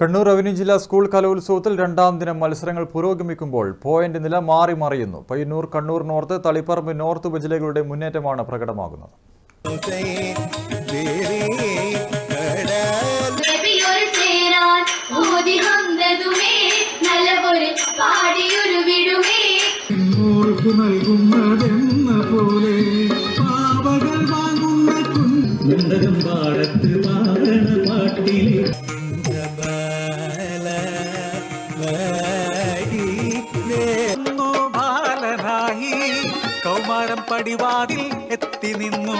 Kannur revenue ജില്ലാ school കലോത്സവത്തിൽ രണ്ടാം ദിനം മത്സരങ്ങൾ പുരോഗമിക്കുമ്പോൾ പോയിന്റ് നില മാറി മറിയുന്നു. പയ്യന്നൂർ കണ്ണൂർ നോർത്ത് തളിപ്പറമ്പ് നോർത്ത് ഉപജില്ലകളുടെ മുന്നേറ്റമാണ് പ്രകടമാകുന്നത്. കൗമാരം പടിവാതിൽ എത്തി നിന്നു.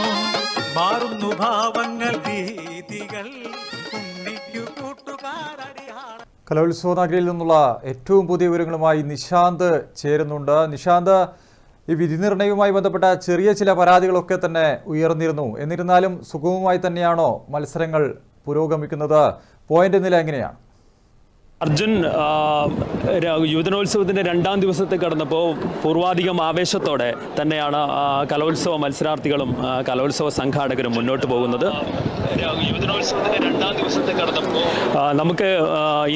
മാറുന്നു ഭാവങ്ങൾ ഭീതികൾ ഉണ്ണിക്കു കലോത്സവ നഗരിയിൽ നിന്നുള്ള ഏറ്റവും പുതിയ വിവരങ്ങളുമായി നിശാന്ത് ചേരുന്നുണ്ട്. നിശാന്ത് ഈ വിധി നിർണയവുമായി ബന്ധപ്പെട്ട ചെറിയ ചില പരാതികളൊക്കെ തന്നെ ഉയർന്നിരുന്നു. എന്നിരുന്നാലും സുഗമമായി തന്നെയാണോ മത്സരങ്ങൾ പുരോഗമിക്കുന്നത്? പോയിന്റ് നില എങ്ങനെയാണ്? അർജുൻ യുവജനോത്സവത്തിന്റെ രണ്ടാം ദിവസത്തെ കടന്നപ്പോൾ പൂർവാധികം ആവേശത്തോടെ തന്നെയാണ് കലോത്സവ മത്സരാർത്ഥികളും കലോത്സവ സംഘാടകരും മുന്നോട്ട് പോകുന്നത്. നമുക്ക്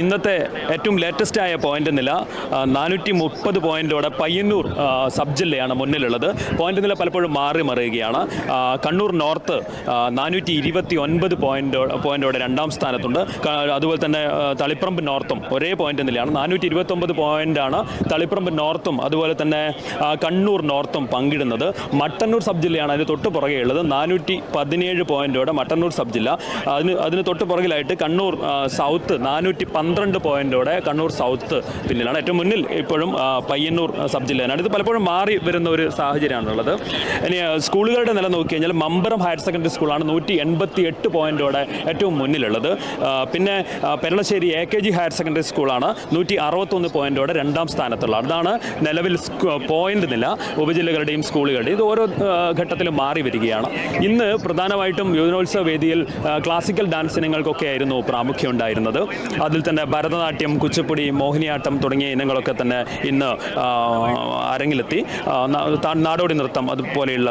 ഇന്നത്തെ ഏറ്റവും ലേറ്റസ്റ്റ് ആയ പോയിന്റ് നില നാനൂറ്റി മുപ്പത് പോയിന്റോടെ പയ്യന്നൂർ സബ് ജില്ലയാണ് മുന്നിലുള്ളത്. പോയിന്റ് നില പലപ്പോഴും മാറി മറിയുകയാണ്. കണ്ണൂർ നോർത്ത് നാനൂറ്റി ഇരുപത്തി ഒൻപത് പോയിന്റ് പോയിന്റോടെ രണ്ടാം സ്ഥാനത്തുണ്ട്. അതുപോലെ തന്നെ തളിപ്പറമ്പ് നോർത്തും. ഒരേ പോയിന്റ് നിലയാണ്. നാനൂറ്റി ഇരുപത്തൊമ്പത് പോയിന്റാണ് തളിപ്പറമ്പ് നോർത്തും അതുപോലെ തന്നെ കണ്ണൂർ നോർത്തും പങ്കിടുന്നത്. മട്ടന്നൂർ സബ് ജില്ലയാണ് അതിന് തൊട്ട് പുറകെ ഉള്ളത്. നാനൂറ്റി പതിനേഴ് പോയിന്റോടെ മട്ടന്നൂർ സബ് ജില്ല. അതിന് അതിന് തൊട്ട് പുറകിലായിട്ട് കണ്ണൂർ സൗത്ത് നാനൂറ്റി പന്ത്രണ്ട് പോയിന്റോടെ കണ്ണൂർ സൗത്ത് പിന്നിലാണ്. ഏറ്റവും മുന്നിൽ ഇപ്പോഴും പയ്യന്നൂർ സബ് ജില്ലയാണ്. ഇത് പലപ്പോഴും മാറി വരുന്ന ഒരു സാഹചര്യമാണുള്ളത്. ഇനി സ്കൂളുകളുടെ നില നോക്കി കഴിഞ്ഞാൽ മമ്പറം ഹയർ സെക്കൻഡറി സ്കൂളാണ് നൂറ്റി എൺപത്തി എട്ട് പോയിന്റോടെ ഏറ്റവും മുന്നിലുള്ളത്. പിന്നെ Peralassery A K G higher secondary സ്കൂളാണ് നൂറ്റി അറുപത്തൊന്ന് പോയിന്റോടെ രണ്ടാം സ്ഥാനത്തുള്ളത്. അതാണ് നിലവിൽ പോയിന്റ് നില ഉപജില്ലകളുടെയും സ്കൂളുകളുടെയും. ഇത് ഓരോ ഘട്ടത്തിലും മാറി വരികയാണ്. ഇന്ന് പ്രധാനമായിട്ടും യുവജനോത്സവ വേദിയിൽ ക്ലാസിക്കൽ ഡാൻസ് ഇനങ്ങൾക്കൊക്കെ ആയിരുന്നു പ്രാമുഖ്യം ഉണ്ടായിരുന്നത്. അതിൽ തന്നെ ഭരതനാട്യം കുച്ചിപ്പുടി മോഹിനിയാട്ടം തുടങ്ങിയ ഇനങ്ങളൊക്കെ തന്നെ ഇന്ന് അരങ്ങിലെത്തി. നാടോടി നൃത്തം അതുപോലെയുള്ള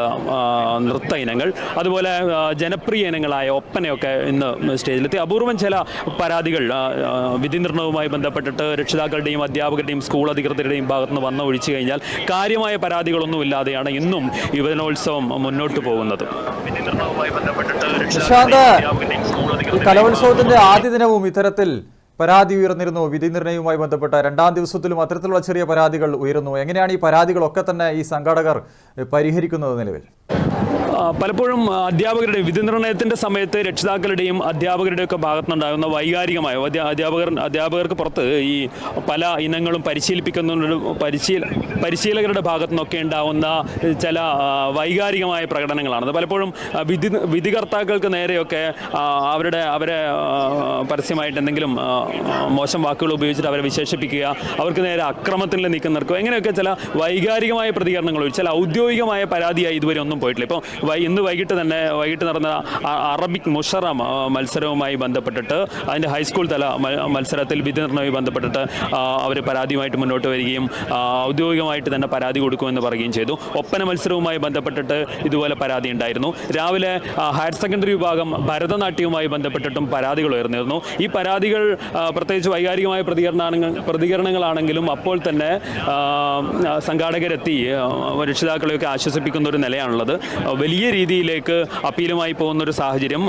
നൃത്ത ഇനങ്ങൾ. അതുപോലെ ജനപ്രിയ ഇനങ്ങളായ ഒപ്പനയൊക്കെ ഇന്ന് സ്റ്റേജിലെത്തി. അപൂർവം ചില പരാതികൾ വിധി വിധി ബന്ധപ്പെട്ടിട്ട് രക്ഷിതാക്കളുടെയും അധ്യാപകരുടെയും സ്കൂൾ അധികൃതരുടെയും ഭാഗത്ത് നിന്ന് വന്ന് ഒഴിച്ചു കഴിഞ്ഞാൽ കാര്യമായ പരാതികളൊന്നും ഇല്ലാതെയാണ് ഇന്നും യുവജനോത്സവം മുന്നോട്ട് പോകുന്നത്. കലോത്സവത്തിന്റെ ആദ്യ ദിനവും ഇത്തരത്തിൽ പരാതി ഉയർന്നിരുന്നു. വിധി നിർണയവുമായി ബന്ധപ്പെട്ട രണ്ടാം ദിവസത്തിലും അത്തരത്തിലുള്ള ചെറിയ പരാതികൾ ഉയരുന്നു. എങ്ങനെയാണ് ഈ പരാതികളൊക്കെ തന്നെ ഈ സംഘാടകർ പരിഹരിക്കുന്നത് നിലവിൽ? പലപ്പോഴും അധ്യാപകരുടെ വിധി നിർണയത്തിന്റെ സമയത്ത് രക്ഷിതാക്കളുടെയും അധ്യാപകരുടെയും ഒക്കെ ഭാഗത്തുനിന്നുണ്ടാകുന്ന വൈകാരികമായ അധ്യാ- അധ്യാപകർ അധ്യാപകർക്ക് പുറത്ത് ഈ പല ഇനങ്ങളും പരിശീലിപ്പിക്കുന്ന പരിശീല പരിശീലകരുടെ ഭാഗത്തു നിന്നൊക്കെ ചില വൈകാരികമായ പ്രകടനങ്ങളാണ്. പലപ്പോഴും വിധി വിധികർത്താക്കൾക്ക് നേരെയൊക്കെ അവരുടെ അവരെ പരസ്യമായിട്ട് എന്തെങ്കിലും മോശം വാക്കുകൾ ഉപയോഗിച്ചിട്ട് അവരെ വിശേഷിപ്പിക്കുക അവർക്ക് നേരെ അക്രമത്തിൽ നിൽക്കുന്നവർക്കോ എങ്ങനെയൊക്കെ ചില വൈകാരികമായ പ്രതികരണങ്ങൾ ചില ഔദ്യോഗികമായ പരാതിയായി ഇതുവരെ ഒന്നും പോയിട്ടില്ല. ഇപ്പോൾ ഇന്ന് വൈകിട്ട് തന്നെ വൈകിട്ട് നടന്ന അറബിക് മുഷറ മത്സരവുമായി ബന്ധപ്പെട്ടിട്ട് അതിന്റെ ഹൈസ്കൂൾ തല മത്സരത്തിൽ വിധി നിർണയവുമായി ബന്ധപ്പെട്ടിട്ട് അവർ പരാതിയുമായിട്ട് മുന്നോട്ട് വരികയും ഔദ്യോഗികമായിട്ട് തന്നെ പരാതി കൊടുക്കുമെന്ന് പറയുകയും ചെയ്തു. ഒപ്പന മത്സരവുമായി ബന്ധപ്പെട്ടിട്ട് ഇതുപോലെ പരാതി ഉണ്ടായിരുന്നു. രാവിലെ ഹയർ സെക്കൻഡറി വിഭാഗം ഭരതനാട്യവുമായി ബന്ധപ്പെട്ടിട്ടും പരാതികൾ ഉയർന്നിരുന്നു. ഈ പരാതികൾ പ്രത്യേകിച്ച് വൈകാരികമായ പ്രതികരണങ്ങൾ പ്രതികരണങ്ങളാണെങ്കിലും അപ്പോൾ തന്നെ സംഘാടകരെത്തി രക്ഷിതാക്കളെയൊക്കെ ആശ്വസിപ്പിക്കുന്ന ഒരു നിലയാണുള്ളത്. വലിയ രീതിയിലേക്ക് അപ്പീലുമായി പോകുന്ന ഒരു സാഹചര്യം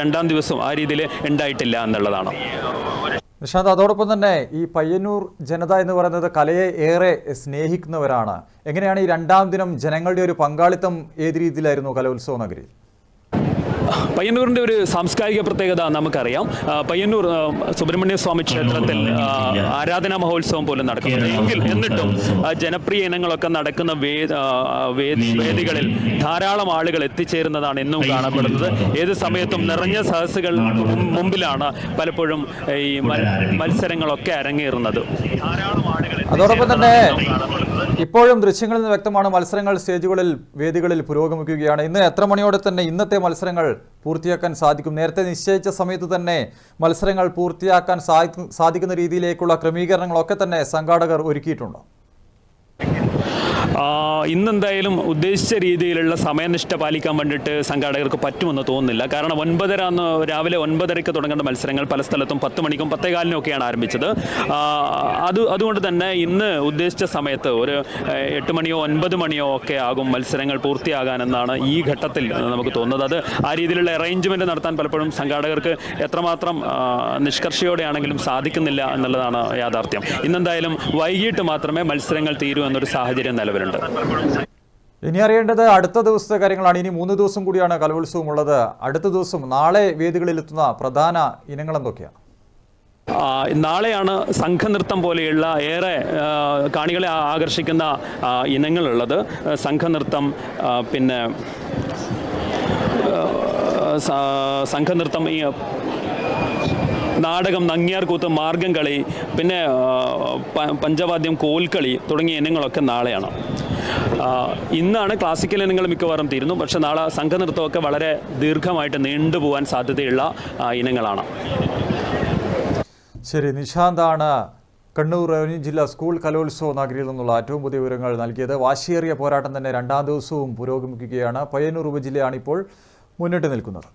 രണ്ടാം ദിവസം ആ രീതിയിൽ ഉണ്ടായിട്ടില്ല എന്നുള്ളതാണ്. നിഷാന്ത് അതോടൊപ്പം തന്നെ ഈ പയ്യന്നൂർ ജനത എന്ന് പറയുന്നത് കലയെ ഏറെ സ്നേഹിക്കുന്നവരാണ്. എങ്ങനെയാണ് ഈ രണ്ടാം ദിനം ജനങ്ങളുടെ ഒരു പങ്കാളിത്തം ഏത് രീതിയിലായിരുന്നു കലോത്സവ നഗരിയിൽ? പയ്യന്നൂരിന്റെ ഒരു സാംസ്കാരിക പ്രത്യേകത നമുക്കറിയാം. പയ്യന്നൂർ സുബ്രഹ്മണ്യ സ്വാമി ക്ഷേത്രത്തിൽ ആരാധന മഹോത്സവം പോലും നടക്കുന്നുണ്ട്. എങ്കിൽ എന്നിട്ടും ജനപ്രിയ ഇനങ്ങളൊക്കെ നടക്കുന്ന വേദികളിൽ. ധാരാളം ആളുകൾ എത്തിച്ചേരുന്നതാണ് എന്നും കാണപ്പെടുന്നത്. ഏത് സമയത്തും നിറഞ്ഞ സദസ്സുകൾ മും- മുമ്പിലാണ് പലപ്പോഴും ഈ മത്സരങ്ങളൊക്കെ അരങ്ങേറുന്നത്. ധാരാളം ആളുകൾ അതോടൊപ്പം തന്നെ ഇപ്പോഴും ദൃശ്യങ്ങളിൽ നിന്ന് വ്യക്തമാണ് മത്സരങ്ങൾ സ്റ്റേജുകളിൽ വേദികളിൽ പുരോഗമിക്കുകയാണ്. ഇന്ന് എത്ര മണിയോടെ തന്നെ ഇന്നത്തെ മത്സരങ്ങൾ പൂർത്തിയാക്കാൻ സാധിക്കും? നേരത്തെ നിശ്ചയിച്ച സമയത്ത് തന്നെ മത്സരങ്ങൾ പൂർത്തിയാക്കാൻ സാധിക്കുന്ന രീതിയിലേക്കുള്ള ക്രമീകരണങ്ങളൊക്കെ തന്നെ സംഘാടകർ ഒരുക്കിയിട്ടുണ്ടോ? ഇന്നെന്തായാലും ഉദ്ദേശിച്ച രീതിയിലുള്ള സമയനിഷ്ഠ പാലിക്കാൻ വേണ്ടിയിട്ട് സംഘാടകർക്ക് പറ്റുമെന്ന് തോന്നുന്നില്ല. കാരണം ഒൻപതര അന്ന് രാവിലെ ഒൻപതരയ്ക്ക് തുടങ്ങേണ്ട മത്സരങ്ങൾ പല സ്ഥലത്തും പത്ത് മണിക്കും പത്തേകാലിനും ഒക്കെയാണ് ആരംഭിച്ചത്. അത് അതുകൊണ്ട് തന്നെ ഇന്ന് ഉദ്ദേശിച്ച സമയത്ത് ഒരു എട്ട് മണിയോ ഒൻപത് മണിയോ ഒക്കെ ആകും മത്സരങ്ങൾ പൂർത്തിയാകാനെന്നാണ് ഈ ഘട്ടത്തിൽ നമുക്ക് തോന്നുന്നത്. അത് ആ രീതിയിലുള്ള അറേഞ്ച്മെന്റ് നടത്താൻ പലപ്പോഴും സംഘാടകർക്ക് എത്രമാത്രം നിഷ്കർഷയോടെയാണെങ്കിലും സാധിക്കുന്നില്ല എന്നുള്ളതാണ് യാഥാർത്ഥ്യം. ഇന്നെന്തായാലും വൈകിട്ട് മാത്രമേ മത്സരങ്ങൾ തീരൂ എന്നൊരു സാഹചര്യം നിലവിലുണ്ട് ഇനി അറിയേണ്ടത് അടുത്ത ദിവസത്തെ കാര്യങ്ങളാണ്. ഇനി മൂന്ന് ദിവസം കൂടിയാണ് കലോത്സവം ഉള്ളത്. അടുത്ത ദിവസം നാളെ വേദികളിൽ എത്തുന്ന പ്രധാന ഇനങ്ങൾ എന്തൊക്കെയാണ്? നാളെയാണ് സംഘനൃത്തം പോലെയുള്ള ഏറെ കാണികളെ ആകർഷിക്കുന്ന ഇനങ്ങളുള്ളത്. സംഘനൃത്തം പിന്നെ സംഘനൃത്തം ഈ നാടകം നങ്ങിയാർകൂത്ത് മാർഗം കളി പിന്നെ പഞ്ചവാദ്യം കോൽക്കളി തുടങ്ങിയ ഇനങ്ങളൊക്കെ നാളെയാണ്. ഇന്നാണ് ക്ലാസിക്കൽ ഇനങ്ങൾ മിക്കവാറും തീരുന്നു. പക്ഷേ നാളെ സംഘനൃത്തമൊക്കെ വളരെ ദീർഘമായിട്ട് നീണ്ടുപോകാൻ സാധ്യതയുള്ള ഇനങ്ങളാണ്. ശരി നിശാന്താണ് കണ്ണൂർ റവന്യൂ ജില്ലാ സ്കൂൾ കലോത്സവ നഗരിയിൽ നിന്നുള്ള ഏറ്റവും പുതിയ വിവരങ്ങൾ നൽകിയത്. വാശിയേറിയ പോരാട്ടം തന്നെ രണ്ടാം ദിവസവും പുരോഗമിക്കുകയാണ്. പയ്യന്നൂർ ഉപജില്ലയാണ് ഇപ്പോൾ മുന്നിട്ട് നിൽക്കുന്നത്.